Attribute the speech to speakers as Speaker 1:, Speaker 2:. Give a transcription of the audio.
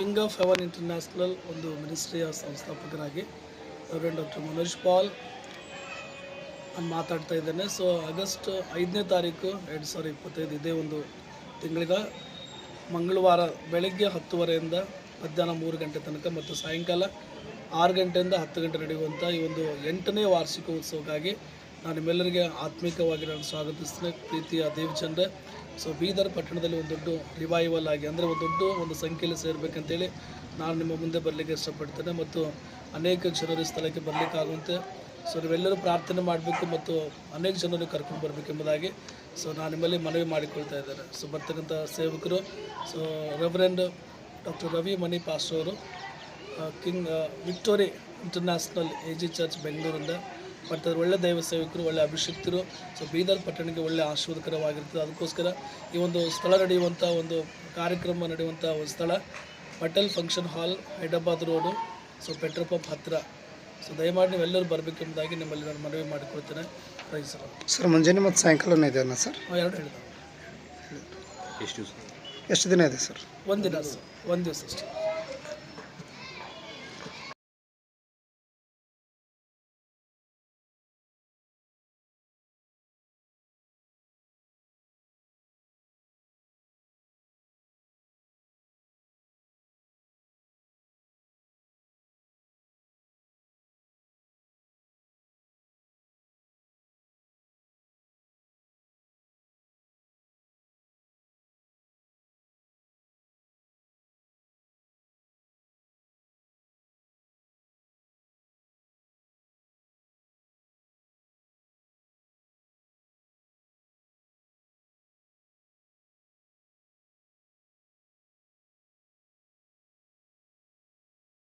Speaker 1: King of heaven international ಒಂದು ಮಿನಿಸ್ಟ್ರಿಯ ಸಂಸ್ಥಾಪಕರಾಗಿ ರೆವರೆಂಡ್ ಡಾಕ್ಟರ್ ಮನೋಜ್ ಪಾಲ್ ನಾನು ಮಾತಾಡ್ತಾ ಇದ್ದೇನೆ. ಸೊ ಆಗಸ್ಟ್ ಐದನೇ ತಾರೀಕು, ಎರಡು ಸಾವಿರದ ಇಪ್ಪತ್ತೈದು ಇದೇ ಒಂದು ತಿಂಗಳಿಗೆ ಮಂಗಳವಾರ ಬೆಳಗ್ಗೆ ಹತ್ತುವರೆಯಿಂದ ಮಧ್ಯಾಹ್ನ ಮೂರು ಗಂಟೆ ತನಕ ಮತ್ತು ಸಾಯಂಕಾಲ ಆರು ಗಂಟೆಯಿಂದ ಹತ್ತು ಗಂಟೆ ನಡೆಯುವಂಥ ಈ ಒಂದು ಎಂಟನೇ ವಾರ್ಷಿಕ ಉತ್ಸವಕ್ಕಾಗಿ ನಾನು ನಿಮ್ಮೆಲ್ಲರಿಗೆ ಆತ್ಮಿಕವಾಗಿ ನಾನು ಸ್ವಾಗತಿಸ್ತೇನೆ. ಪ್ರೀತಿಯ ದೇವಚಂದ್ರ ಸೊ, ಬೀದರ್ ಪಟ್ಟಣದಲ್ಲಿ ಒಂದು ದೊಡ್ಡ ರಿವೈವಲ್ ಆಗಿ, ಅಂದರೆ ಒಂದು ದೊಡ್ಡ ಒಂದು ಸಂಖ್ಯೆಯಲ್ಲಿ ಸೇರಬೇಕಂತೇಳಿ ನಾನು ನಿಮ್ಮ ಮುಂದೆ ಬರಲಿಕ್ಕೆ ಇಷ್ಟಪಡ್ತೇನೆ ಮತ್ತು ಅನೇಕ ಜನರು ಸ್ಥಳಕ್ಕೆ ಬರಲಿಕ್ಕಾಗುವಂತೆ. ಸೊ, ನೀವೆಲ್ಲರೂ ಪ್ರಾರ್ಥನೆ ಮಾಡಬೇಕು ಮತ್ತು ಅನೇಕ ಜನರು ಕರ್ಕೊಂಡು ಬರಬೇಕೆಂಬುದಾಗಿ. ಸೊ, ನಾನು ನಿಮ್ಮಲ್ಲಿ ಮನವಿ ಮಾಡಿಕೊಳ್ತಾ ಇದ್ದೇನೆ. ಸೊ, ಬರ್ತಕ್ಕಂಥ ಸೇವಕರು, so reverend doctor Ravi Mani pastor ಅವರು king victory international A G church ಬೆಂಗಳೂರಿಂದ ಅವ್ರು ಒಳ್ಳೆ ದೈವ ಸೇವಕರು ಒಳ್ಳೆ ಅಭಿಷಿಕ್ತರು ಸೊ ಬೀದರ್ ಪಟ್ಟಣಕ್ಕೆ ಒಳ್ಳೆ ಆಶೀರ್ವಾದಕರವಾಗಿರ್ತದೆ. ಅದಕ್ಕೋಸ್ಕರ ಈ ಒಂದು ಸ್ಥಳ ನಡೆಯುವಂಥ ಒಂದು ಕಾರ್ಯಕ್ರಮ ನಡೆಯುವಂಥ ಒಂದು ಸ್ಥಳ Patel function hall Hyderabad road so petrol pump ಹತ್ತಿರ ಸೊ ದಯಮಾಡಿ ನೀವೆಲ್ಲರೂ ಬರಬೇಕೆಂಬುದಾಗಿ ನಿಮ್ಮಲ್ಲಿ ನಾನು ಮನವಿ ಮಾಡಿಕೊಳ್ತೇನೆ. Praise
Speaker 2: sir. ಮುಂಜಾನೆ ಮತ್ತು ಸಾಯಂಕಾಲನೂ ಇದೆಯಾ ಸರ್?
Speaker 1: ಎರಡು ಹೇಳಿದ
Speaker 2: ಎಷ್ಟು ದಿನ ಇದೆ ಸರ್?
Speaker 1: ಒಂದಿನ ಸರ್. ಒಂದು ದಿವಸ ಅಷ್ಟೇ.